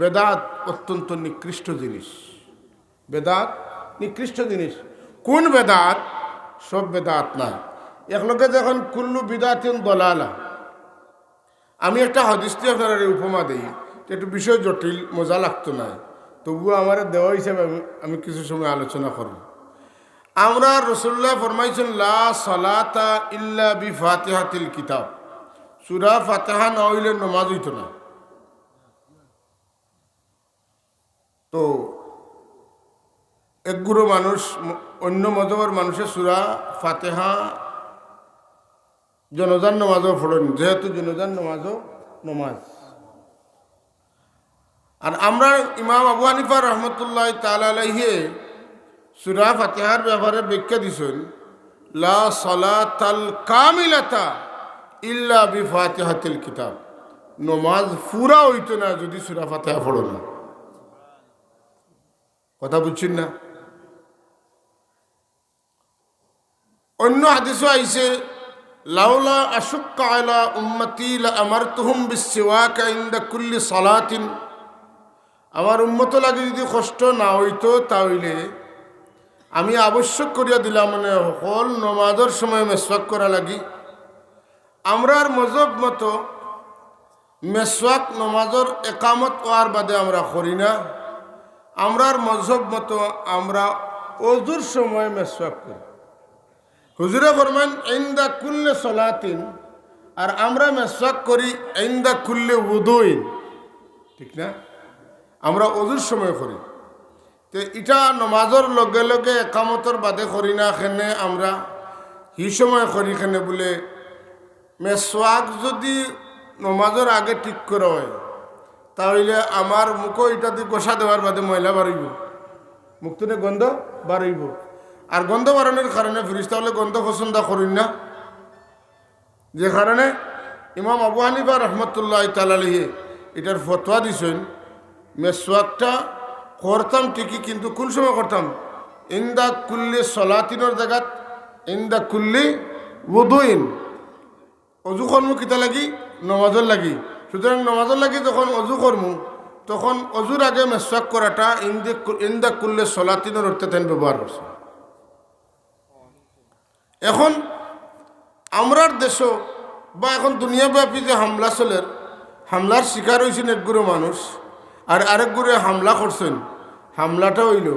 বেদাত অত্যন্ত নিকৃষ্ট জিনিস। বেদাত নিকৃষ্ট জিনিস। কোন বেদাত? সব বেদাত নাই একলগে যখন কুল্লু বিদাতিন দলালা, আমি একটা হদিস্তি আপনার উপমা দিই একটু বিষয় জটিল, মজা লাগতো না। তবুও আমার দেওয়া হিসাবে আমি আমি কিছু সময় আলোচনা করব। আমরা রসুল্লাহ ফরমাইছেন, লা সালাতা ইল্লা বি ফাতিহাতিল কিতাব। সুরা ফাতেহা না হইলে নমাজ হইতো না। তো একগুলো মানুষ, অন্য মজহবের মানুষের সুরা ফাতেহা, জনজান নমাজও পড়েন, যেহেতু জনজান নমাজও নমাজ। আর আমরা ইমাম আবু হানিফা রহমতুল্লাহ তালাহে সুরা ফাতেহার ব্যাপারে ব্যাখ্যা দিছেন, লা সলাতাল কামিলাতা ইল্লা বি ফাতিহাতিল কিতাব। নমাজ পুরা হইতো না যদি সুরা ফাতেহা পড়ো না। কথা না? অন্য হাদিসও আইছে, লাউলা আশুক্কা আলা উম্মতি লা আমারতুহুম বিসওয়াকা ইনদা কুল্লি সালাতিন। আমার উম্মত লাগে যদি কষ্ট না হইতো তাহলে আমি আবশ্যক করিয়া দিলাম মানে হল নমাজের সময় মেসওয়াক করা লাগি। আমরার মজব মতো মেসওয়াক, নমাজের একামত হওয়ার বাদে আমরা করি না। আমরার মজহব মতো আমরা অজুর সময় মেসওয়াক করি। হুজুরে ফরমান, ইন্দা কুল্লে সলাতিন আর আমরা মেসওয়াক করি, ইন্দা কুল্লে উদুইন ঠিক না? আমরা অজুর সময় করি। তো এটা নমাজের লগে লগে একামতর বাদে করি না খেনে আমরা হি সময় করি খেনে বলে, মেসওয়াক যদি নমাজের আগে ঠিক করা হয় তাহলে আমার মুখও দিয়ে গোসা দেওয়ার বাদে ময়লা বাড়িব মুখটুনে গন্ধ বাড়িব আর গন্ধ বাড়ানোর কারণে ফিরিস্তা হলে গন্ধ পছন্দ করেন না। যে কারণে ইমাম আবু হানিফা রহমতুল্লাহ তালালিহে এটার ফতোয়া দিছেন, মেসওয়াকটা করতাম ঠিকই কিন্তু কোন সময় করতাম? ইন্দা কুল্লি সলাতিনের জায়গাত ইন্দা কুল্লি উদুইন। অজু কর্ম কিতা লাগি? নমাজর লাগি। সুতরাং নমাজর লাগি যখন অজু করমু, তখন অজুর আগে মেসওয়াক করাটা ইন্দে ইন্দা কুল্লে সলাতিনের অর্থে তেন ব্যবহার করছে। এখন আমরার দেশও বা এখন দুনিয়াব্যাপী যে হামলা চলের হামলার শিকার হয়েছেন একগুলো মানুষ, আর আরেক গুড়ে হামলা করছেন, হামলাটা হইল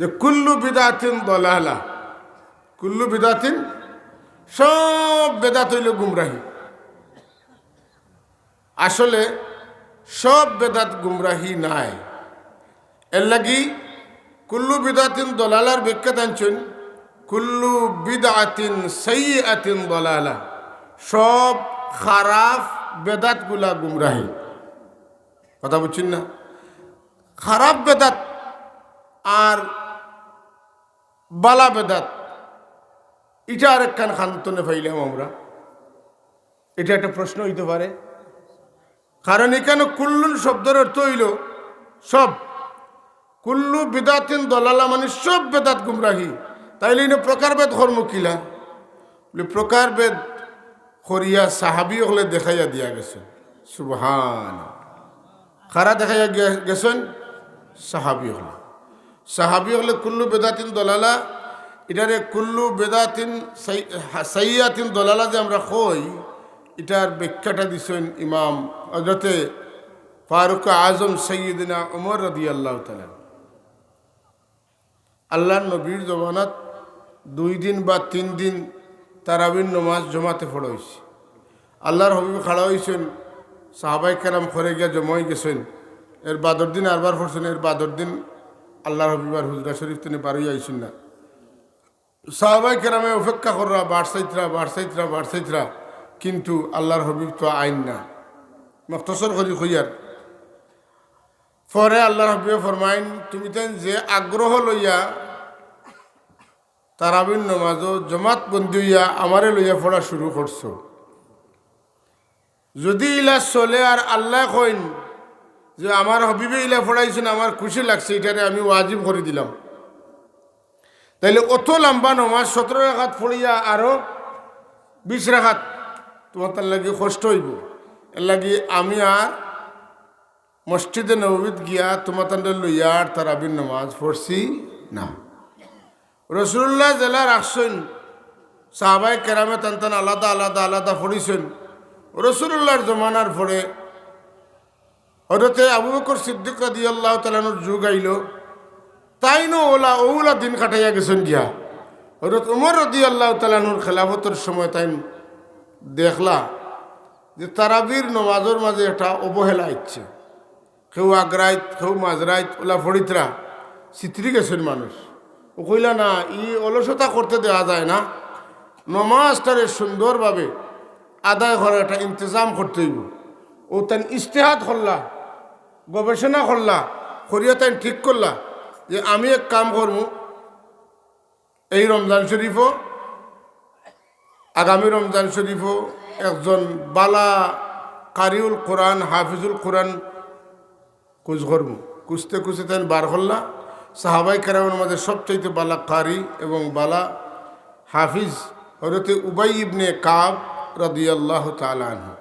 যে কুল্লু বিদাতিন দলালা। কুল্লু বিদাতিন সব বেদাত হইল গুমরাহি। আসলে সব বেদাত গুমরাহি নাই। এর লাগি কুল্লু বিদাতিন দলালার ব্যাখ্যা আনছেন কুল্লু বিদাতিন সেই আতিন দলালা। সব খারাপ বেদাতগুলা গুমরাহি। কথা বুঝছেন না? খারাপ বেদাত আর বালা বেদাত, এটা আর একখান খান্তনে ফাইলাম আমরা। এটা একটা প্রশ্ন হইতে পারে। কারণ এখানে কুল্লুন শব্দের অর্থ হইল সব। কুল্লু বেদাতিন দলালা মানে সব বেদাত গুমরাহি। তাইলে ইনো প্রকারভেদ বলে প্রকারভেদ করিয়া সাহাবি হলে দেখাইয়া দিয়া গেছে সুবহান। খারা দেখাইয়া গেছেন? সাহাবি হলে। সাহাবি হলে কুল্লু বেদাতিন দলালা। এটারে কুল্লু বেদাতিন সাইয়াতিন দলালা যে আমরা কই এটার ব্যাখ্যাটা দিছেন ইমাম হজরতে ফারুক আজম সৈয়দিনা উমর রদি আল্লাহ তালা আল্লাহ নবীর জমানাত দুই দিন বা তিন দিন তারাবিন নমাজ জমাতে হয়েছে আল্লাহর হবিব খাড়া হয়েছেন সাহাবাই কেরাম খরে গিয়া জমাই গেছেন। এর বাদর দিন আরবার পড়ছেন, এর বাদর দিন আল্লাহর হবিবার হুজরা শরীফ তিনি বারোই আইসেন না। সাহাবাই কেরামে অপেক্ষা কররা, বাড়সাইতরা বাড়সাইতরা বাড়সাইতরা। কিন্তু আল্লাহর হবিব তো আইন না। মক্তসর করি হইয়ার পরে আল্লাহর হবিবে ফরমাইন, তুমি তেন যে আগ্রহ লইয়া তারাবিন নমাজ জমাত বন্দি হইয়া আমারে লইয়া পড়া শুরু করছ। যদি ইলা চলে আর আল্লাহ কইন যে আমার হবিবে ইলা পড়াইছেন, আমার খুশি লাগছে, এটারে আমি ওয়াজিব করে দিলাম। তাইলে অত লম্বা নমাজ সতেরো রাখাত পড়িয়া আরও বিশ রাখাত তোমার তার লাগি কষ্ট হইব। এর লাগি আমি আর মসজিদে নবীদ গিয়া তোমার তান্ডে লইয়ার তারাবির নামাজ পড়ছি না। রসুল্লাহ জেলার আসছেন সাহাবাই কেরামে তান তান আলাদা আলাদা আলাদা পড়িছেন। রসুল্লাহর জমানার পরে হরতে আবু বকর সিদ্দিক রাদি আল্লাহ তালানোর যুগ আইল। তাই নো ওলা ওলা দিন কাটাইয়া গেছেন গিয়া। হরত উমর রদি আল্লাহ তালানুর খেলাফতের সময় তাই দেখলা যে তারাবির নমাজের মাঝে একটা অবহেলা ইচ্ছে কেউ আগ্রাইত, কেউ মাজরাইত, ওলা ফরিতরা চিত্রি গেছেন মানুষ। ও কইলা, না, ই অলসতা করতে দেওয়া যায় না। নমাজটারে সুন্দরভাবে আদায় করার একটা ইন্তজাম করতে হইব। ও তাই ইস্তেহাত করলা, গবেষণা করলা করিয়া তাই ঠিক করলা যে আমি এক কাম করব এই রমজান শরীফও আগামী রমজান শরীফও একজন বালা কারিউল কোরআন, হাফিজুল কোরআন কুচ করব কুচতে কুচতে তেন বার করলা সাহাবাই কেরামের মাঝে সবচাইতে বালা কারি এবং বালা হাফিজ হরতে উবাই ইবনে কাব রদিয়াল্লাহ তালানহু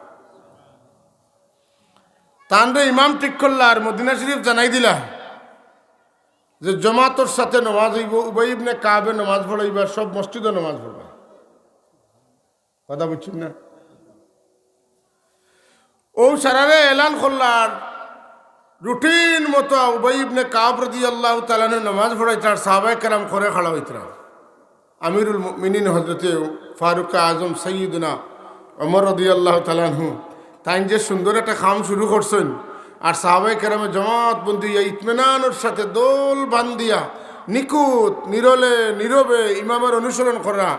তানরে ইমাম ঠিক করলা আর মদিনা শরীফ জানাই দিলা যে জমাতর সাথে নমাজ হইব, উবাই ইবনে কাবে নমাজ পড়াইবা, সব মসজিদে নমাজ পড়বা। কথা বুঝছেন না? ও সারারে এলান করলার। রুটিন মতো উবাই ইবনে কাব রদি আল্লাহ তালানে নামাজ পড়াই তার সাহাবাই কালাম করে খাড়া হইতরা আমিরুল মিনিন হজরতে ফারুক আজম সঈদনা অমর রদি আল্লাহ তালানহু তাই যে সুন্দর একটা খাম শুরু করছেন, আর সাহাবাই কেরামে জমাত বন্দিয়া ইতমেনানোর সাথে দোল বান্দিয়া নিকুত নিরলে, নীরবে ইমামের অনুসরণ করা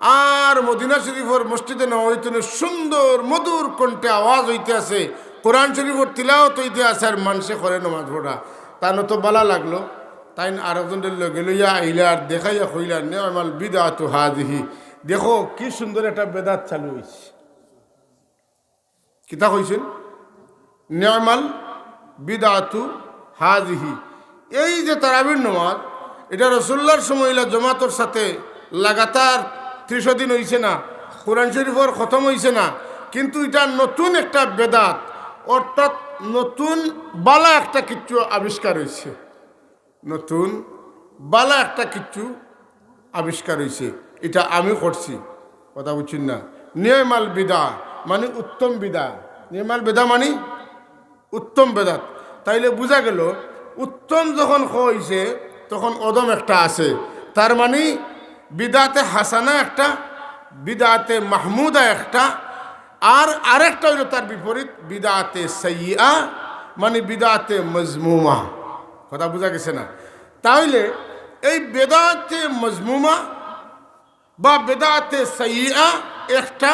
আর মদিনা শরীফর মসজিদে নবীতনে সুন্দর মধুর কণ্ঠে আওয়াজ হইতে আছে। কোরআন শরীফর তিলাওত হইতে আছে আর মানুষে করে নমাজ পড়া। তা তো বালা লাগল। তাই আরেকজনের লগে লইয়া আইলা আর দেখাইয়া কইলা নে আমার বিদা তো হাজিহি দেখো কি সুন্দর একটা বেদাত চালু হয়েছে কিতা কইছেন? নিয়মাল বিদাতু হাজিহি এই যে তারাবির নমাজ, এটা রসুল্লার সময় ইলা জমাতর সাথে লাগাতার ত্রিশ দিন হইছে না, কোরআন শরীফর খতম হইছে না, কিন্তু এটা নতুন একটা বেদাত, অর্থাৎ নতুন বালা একটা কিচ্ছু আবিষ্কার হয়েছে নতুন বালা একটা কিচ্ছু আবিষ্কার হয়েছে এটা আমি করছি, কথা বুঝছেন না? নিয়মাল বিদা মানে উত্তম বিদা। নিয়মাল বেদা মানে উত্তম বেদাত। তাইলে বোঝা গেল, উত্তম যখন হয়েছে তখন অদম একটা আছে, তার মানে বিদাতে হাসানা একটা, বিদাতে মাহমুদা একটা, আর আরেকটা হইল তার বিপরীত, বিদাতে সৈয়া মানে বিদাতে মজমুমা। কথা বোঝা গেছে না? তাহলে এই বেদাতে মজমুমা বা বেদাতে সৈয়া একটা,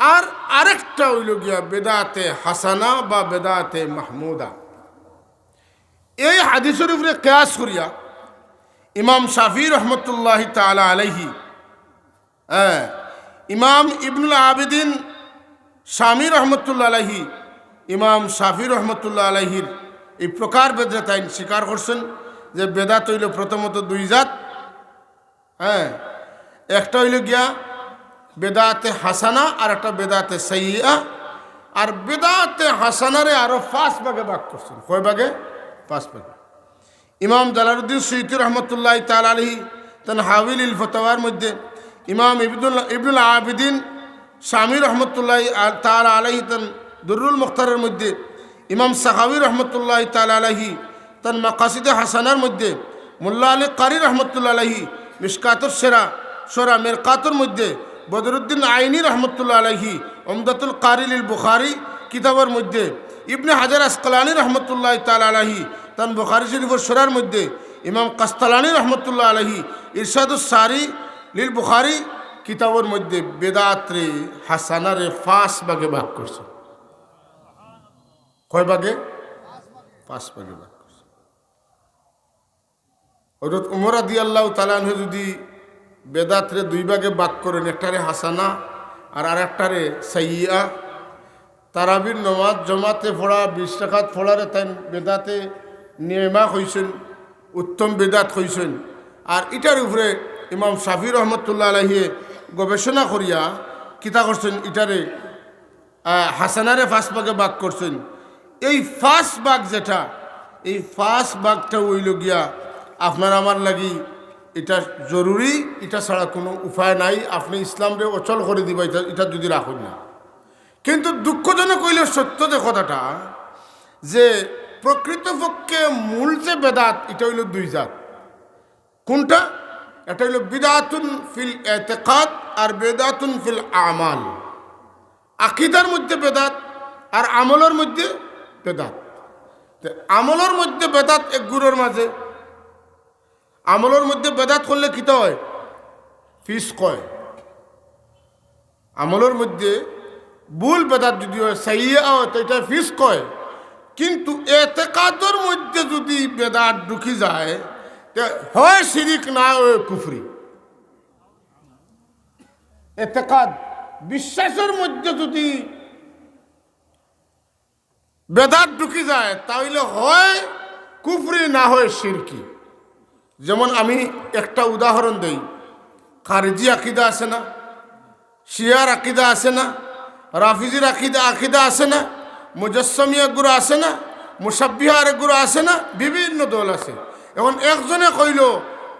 আর আরেকটা হইল গিয়া বেদাতে হাসানা বা বেদাতে মাহমুদা। এই হাদিসের উপরে কেয়াস করিয়া ইমাম শাফি রহমতুল্লাহ তালা আলহি হ্যাঁ ইমাম ইবনুল আবেদিন স্বামী রহমতুল্লা আলহি ইমাম শাফি রহমতুল্লাহ আলহির এই প্রকার বেদে তাই স্বীকার করছেন যে বেদাত হইল প্রথমত দুই জাত হ্যাঁ একটা হইল গিয়া বেদাতে হাসানা আর একটা বেদাতে সাইয়া আর বেদাতে হাসানারে আরও পাঁচ ভাগে ভাগ করছেন। কয় ভাগে? পাঁচ ভাগে। ইমাম জালালুদ্দিন সৈয়দ রহমতুল্লাহ তাল আলহি তান হাবিল ইল ফতোয়ার মধ্যে ইমাম ইবদুল্লাহ ইবনুল আবিদিন স্বামী রহমতুল্লাহ তাল আলহি তান দুরুল মুখতারের মধ্যে ইমাম সাহাবি রহমতুল্লাহ তাল আলহি তান মাকাসিদে হাসানার মধ্যে মোল্লা আলী কারি রহমতুল্লাহ আলহি মিসকাতুর সেরা, সোরা মেরকাতুর মধ্যে বদরুদ্দিন আইনি রহমতুল্লাহ আলহি অমদাতুল কারিল বুখারি কিতাবের মধ্যে ইবনে হাজার আসকালানি রহমতুল্লাহ তাল আলহি তান বুখারি শরীফর সোরার মধ্যে ইমাম কাস্তালানি রহমতুল্লাহ আলহি ইরশাদুস সারি, লিল বুখারি কিতাবের মধ্যে বেদাত্রে হাসানারে ফাঁস বাগে ভাগ করছে। কয় বাগে পাঁচ বাগে ভাগ করছে। হজরত উমর আদি আল্লাহ তালানহ যদি বেদাত্রে দুই ভাগে ভাগ করেন, একটারে হাসানা আর আর একটারে সাইয়া তারাবির নমাজ জমাতে ফোড়া বিশ টাকাত ফোড়ারে তাই বেদাতে নিয়মা হইছেন, উত্তম বেদাত হইছেন। আর ইটার উপরে ইমাম শাফি রহমতুল্লাহ আলহিয়ে গবেষণা করিয়া কিতা করছেন ইটারে হাসানারে ফাঁস ভাগে ভাগ করছেন। এই ফার্স্ট বাঘ যেটা, এই ফার্স্ট বাঘটা হইল গিয়া আপনার আমার লাগি এটা জরুরি, এটা ছাড়া কোনো উপায় নাই। আপনি ইসলামকে অচল করে দিবা, এটা এটা যদি রাখুন না। কিন্তু দুঃখজনক হইল সত্য যে কথাটা, যে প্রকৃতপক্ষে মূল যে বেদাত, এটা হইল দুই জাত। কোনটা? এটা হইল বিদাতুন ফিল এতেকাত আর বেদাতুন ফিল আমাল। আকিদার মধ্যে বেদাত আর আমলের মধ্যে বেদাত। আমলের মধ্যে বেদাত এক গুরুর মাঝে। আমলের মধ্যে বেদাত করলে কিতা হয়? ফিস কয়। আমলের মধ্যে ভুল বেদাত যদি হয়, সাইয়া হয়, তো এটা ফিস কয়। কিন্তু এতেকাদর মধ্যে যদি বেদাত ঢুকি যায় হয় শিরিক, না হয় কুফরি। এতেকাদ বিশ্বাসের মধ্যে যদি বেদাত ঢুকি যায় তাহলে হয় কুফরি, না হয় শিরকি। যেমন আমি একটা উদাহরণ দেই। খারিজি আকিদা আছে না? শিয়ার আকিদা আছে না? রাফিজির আকিদা আকিদা আছে না? মুজস্সমিয়া গুরু আছে না? মুসাব্বিহার গুরু আছে না? বিভিন্ন দল আছে। এখন একজনে কইল,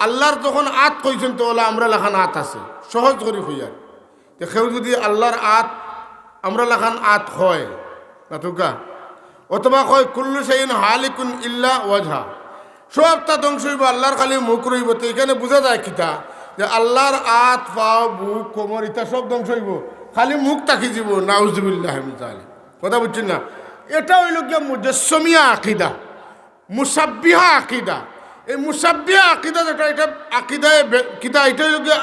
আল্লাহর তখন আত কইছেন তো ওলা আমরা লেখান আত আছে। সহজ করে কইয়ার কেউ যদি আল্লাহর আত, আমরা লেখান আত হয় না অথবা কয়, কুল্লু সাইন হালিকুন ইল্লা ওয়াজহা। সবটা ধ্বংস হইব, আল্লাহর খালি মুখ রইব। তো এখানে বোঝা যায় কিতা? যে আল্লাহর আত, পাও, বুক, কোমর, ইটা সব ধ্বংস হইব। খালি মুখ তাকি যাব নাউজুবিল্লাহ কথা বুঝছেন না? এটা হইল গিয়া মুজস্সমিয়া আকিদা, মুসাব্বিহা আকিদা। এই মুসাব্বিহা আকিদা যেটা, এটা আকিদায় কিতা, এটা হইল গিয়া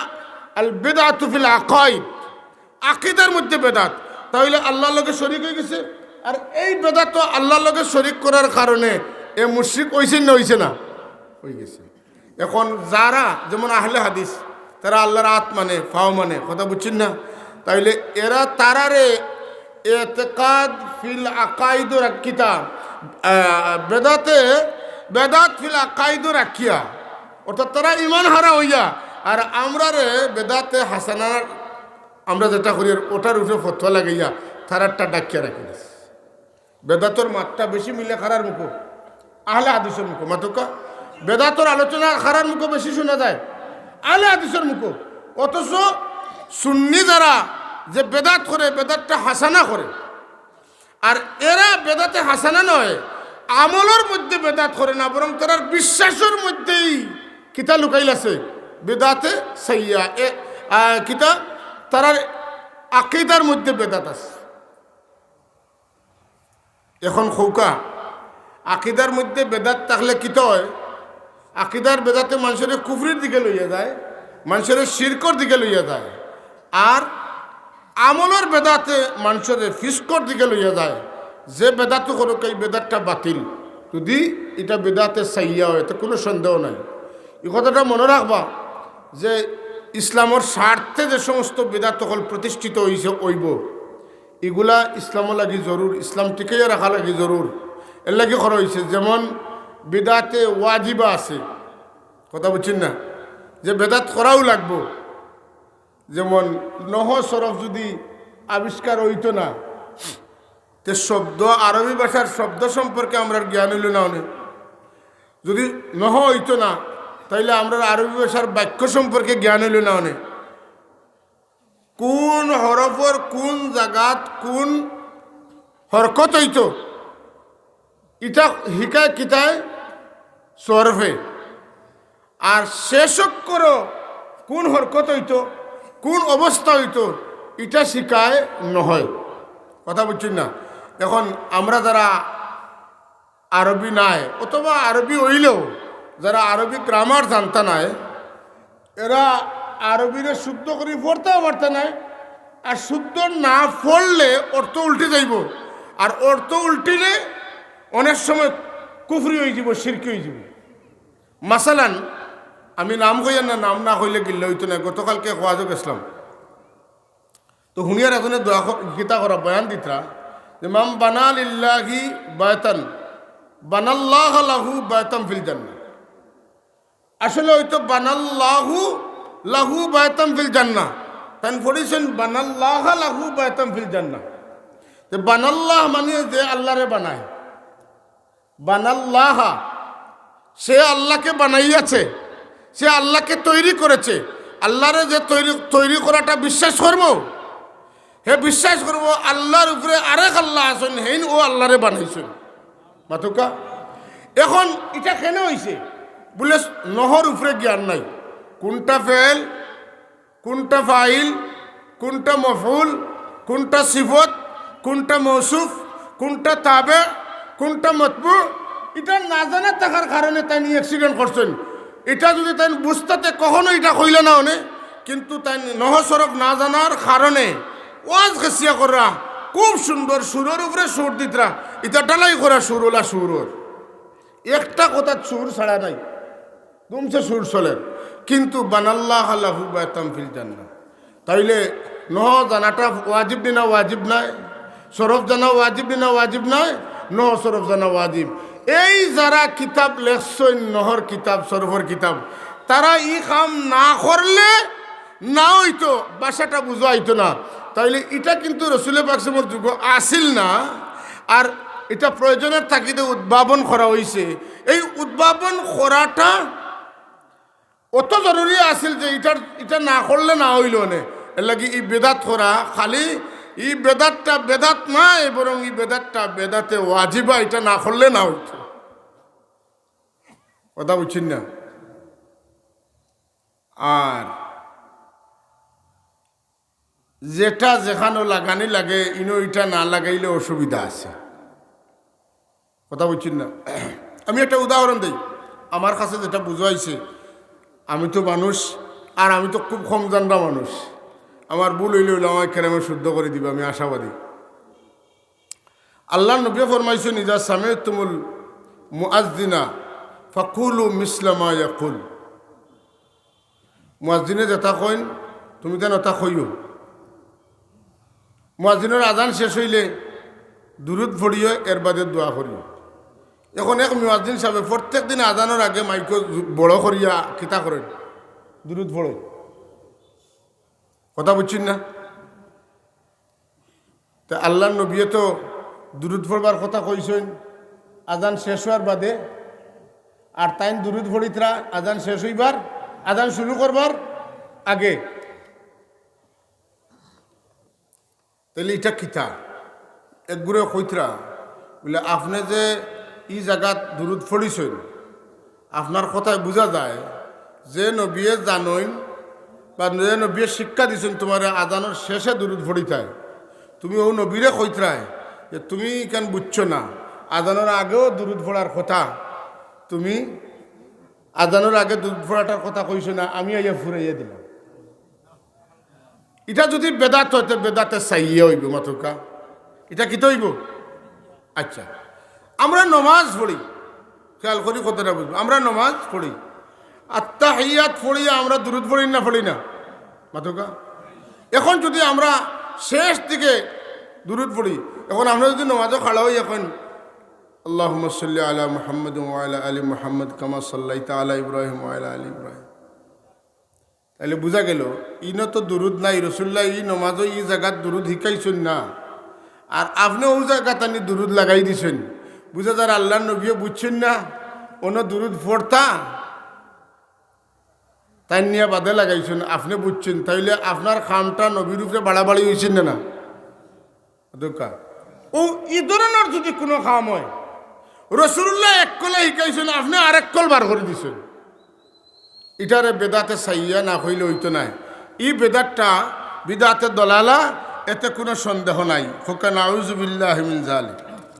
আল বেদাতু ফিল আকাইদ। আকিদার মধ্যে বেদাত। তাহলে আল্লাহর লগে শরিক হয়ে গেছে? আর এই বেদাত তো আল্লাহর লগে শরিক করার কারণে এ মুশ্রিক হইছে না হইছে না? হয়ে গেছে। এখন যারা, যেমন আহলে হাদিস, তারা আল্লাহর আত মানে ফাও মানে কথা বুঝছেন না? তাইলে এরা তারারে এতেকাদ ফিল আকাইদ রাখিতা বেদাতে বেদাত ফিল আকাইদ রাখিয়া অর্থাৎ তারা ইমান হারা হইয়া, আর আমরা রে বেদাতে হাসানার আমরা যেটা করি, ওটার উঠে ফতোয়া লাগাইয়া তারারটা ডাকিয়া রাখি। বেদাতর মাত্রা বেশি মিলে খারার মুখো। আহলে হাদিসের মুখো, মাতুকা। বেদাতর আলোচনা খারার মুখো বেশি শোনা যায়। আহলে হাদিসের মুখো। অথচ সুন্নি যারা যে বেদাত করে, বেদাতটা হাসানা করে। আর এরা বেদাতে হাসানা নয়, আমলের মধ্যে বেদাত করে না, বরং তার বিশ্বাসের মধ্যেই কিতা লুকাইল আছে বেদাতে সাইয়া, এ কিতা তারার আকিদার মধ্যে বেদাত আছে। এখন খৌকা, আকিদার মধ্যে বেদাত থাকলে কিতা হয়? আকিদার বেদাতে মানুষের কুফরির দিকে লইয়া যায়, মানুষের শিরকর দিকে লইয়া যায়। আর আমলের বেদাতে মানুষের ফিসকর দিকে লইয়া যায়। যে বেদাত করুক, এই বেদাতটা বাতিল। যদি এটা বেদাতে সাইয়া হয়, তো কোনো সন্দেহ নাই। এই কথাটা মনে রাখবা যে ইসলামের স্বার্থে যে সমস্ত বেদাত সকল প্রতিষ্ঠিত হইছে হইব এগুলা ইসলামও লাগি জরুর, ইসলাম টিকাইয়া রাখা লাগি জরুর। এর লাগি করা হয়েছে যেমন বেদাতে ওয়াজিবা আছে। কথা বুঝছেন না? যে বেদাত করাও লাগবো। যেমন নহ সরফ যদি আবিষ্কার হইতো না, তে শব্দ আরবি ভাষার শব্দ সম্পর্কে আমরা জ্ঞান হইল না অনেক। যদি নহ হইতো না, তাইলে আমরা আরবি ভাষার বাক্য সম্পর্কে জ্ঞান হইল না অনেক। কোন হরফর কোন জাগাত কোন হরকত হইতো, ইটা শিকায় কিতায় সরফে। আর শেষক করো কোন হরকত হইতো কোন অবস্থা হইতো এটা শিকায় নহয়। কথা বুঝছেন না? এখন আমরা যারা আরবি নাই, অথবা আরবি হইলেও যারা আরবি গ্রামার জানতা নাই, এরা আরবিরে শুদ্ধ করে পড়তেও পারতে নাই, আর শুদ্ধ না পড়লে অর্থ উল্টে যাইব। আর অর্থ উল্টিলে অনেক সময় কুফরি হয়ে যাব সিরকি হয়ে যাব। মাসালান আমি নাম কইয়া না, নাম না কইলে গিল্লে হইতো না, গতকালকে খোয়াজো গেছিলাম তো হুনিয়ার এজনে দোয়া গীতা করা বয়ান দিতরা যে মাম বানাল ইল্লাহি বায়তান বানাল্লাহ লাহু বায়তাম ফিল জান্নাহ। আসলে হয়তো বানাল্লাহু লাহু বায়তাম ফিল জান্নাহ। তান পড়েছেন, বানাল্লাহ লাহু বায়তাম ফিল জান্নাহ। তো বানাল্লাহ মানে যে আল্লাহরে বানায়। বানাল্লাহা, সে আল্লাহকে বানাইয়াছে। সে আল্লাহকে তৈরি করেছে। আল্লাহরে যে তৈরি তৈরি করাটা বিশ্বাস করব? হে বিশ্বাস করব, আল্লাহর উপরে আরেক আল্লাহ আছেন হেন ও আল্লাহরে বানাইছেন। মাতুকা, এখন এটা কেন হয়েছে বলে নহর উপরে জ্ঞান নাই। কোনটা ফেল, কোনটা ফাইল, কোনটা মফুল কোনটা সিফত, কোনটা মৌসুফ, কোনটা তাবে, কোনটা মতবু, এটা না জানা থাকার কারণে তাই নিয়ে অ্যাক্সিডেন্ট করছেন। এটা যদি তাই বুঝতে কখনো এটা কইল না অনে কিন্তু তাই নহসরক না জানার কারণে ওয়াজ খেসিয়া করা খুব সুন্দর সুরের উপরে সুর দিতরা এটা ডালাই করা সুর ওলা সুরর। একটা কথা সুর ছাড়া নাই তুমছে সুর চলের কিন্তু বানাল্লাহ আল্লাহু বাতাম ফিল জান্নাহ। তাইলে নহ জানাটা ওয়াজিব না ওয়াজিব নাই, সরফ জানা ওয়াজিব না ওয়াজিব নাই নহ সরফ জানা ওয়াজিব। এই যারা কিতাব লেখছেন, নহর কিতাব সরফর কিতাব, তারা ই কাম না করলে না হইতো বাসাটা বুঝা হইতো না। তাইলে এটা কিন্তু রসুলের বাক্সমর যুগ আসিল না, আর এটা প্রয়োজনের তাকিদে উদ্ভাবন করা হয়েছে এই উদ্ভাবন করাটা অত জরুরি আছিল যে এটার এটা না করলে না হইল নে। এর লাগি ই বেদাত করা খালি ই বেদাতটা বেদাত নাই বরং ই বেদাতটা বেদাতে ওয়াজিবা, এটা না করলে না হইত। কথা বুঝছেন না? আর যেটা যেখানে লাগানি লাগে, ইনো এটা না লাগাইলে অসুবিধা আছে। কথা বুঝছেন না? আমি একটা উদাহরণ দিই। আমার কাছে যেটা বুঝাইছে, আমি তো মানুষ, আর আমি তো খুব কম জানরা মানুষ। আমার ভুল হইলে হইলে আমার কেরামে শুদ্ধ করে দিবে, আমি আশাবাদী। আল্লাহ নবী ফরমাইছে নিজা সামে তুমুল মুআজদিনা ফাকুলু মিসলামা ইয়াকুল। মুআজদিনে যেটা কইন, তুমি তেন ওটা কইও। মুআজদিনের আজান শেষ হইলে দূরত ফড়িও এর বাদে দোয়া করিও। এখন এক মুয়াজ্জিন সাহেব প্রত্যেক দিন আজানোর আগে মাইক বড় করিয়া কিতা করেন? দূরত পড়ে। কথা না? তা আল্লাহ নবিয়ে তো দূরত পড়বার কথা কইছেন, আজান শেষ হওয়ার বাদে, আর তাইন দূরত পড়িতরা আজান শেষ হইবার, আজান শুরু করবার আগে। তাহলে এটা কিতা? একগুড়ে কইতরা, বলে আপনি যে ই জায়গাত দূরত ফড়িছেন আপনার কথায় বোঝা যায় যে নবিয়ে জানইন বা যে নবিয়ে শিক্ষা দিছেন তোমার আজানোর শেষে দূরত ফড়িতায় তুমি ও নবীরে কইতরায় যে তুমি কেন বুঝছ না? আজানোর আগেও দূরত ফোড়ার কথা। তুমি আজানোর আগে দুধ ফোড়াটার কথা কইছো না, আমি আইয়া ফুরাইয়া দিলাম। এটা যদি বেদাত হইতে বেদাতে চাইয়ে হইব মাতুকা। এটা কি হইব? আচ্ছা। আমরা নমাজ পড়ি। খেয়াল করি কতটা বুঝব। আমরা নমাজ পড়ি। আত্মা হাইয়াত পড়ি আমরা দূরত পড়ি না পড়ি না। মাতুকা? এখন যদি আমরা শেষ দিকে দূরত পড়ি, এখন আমরা যদি নমাজও খাড়া হই এখন আল্লাহ সাল্লি আলা মোহাম্মদ ওয়ালা আলী মোহাম্মদ কামা সাল্লাই তালা ইব্রাহিম ওয়ালা আলী ইব্রাহিম। তাহলে বোঝা গেল, ইন তো দূরত নাই রসুল্লাহ ই নমাজও ই জায়গাত দূরত শিকাইছেন না। আর আপনি ও জায়গাত আনি দূরত লাগাই দিছেন। বুঝা যার আল্লাহ নবীও বুঝছেন না, অন্য দূরত ফোরতা তাই নিয়ে বাদে লাগাইছেন, আপনি বুঝছেন। তাইলে আপনার খামটা নবীর উপরে বাড়াবাড়ি হয়েছেন না দোকা। ও ই ধরনের যদি কোনো খাম হয়, রসুল্লাহ এক কলে শিকাইছেন আপনি আরেক কল বার করে দিছেন। ইটারে বেদাতে সাইয়া না হইলে হইতো নাই। ই বেদাতটা বিদাতে দলালা, এতে কোনো সন্দেহ নাই। হোকা, নাউজুবিল্লাহ জালিক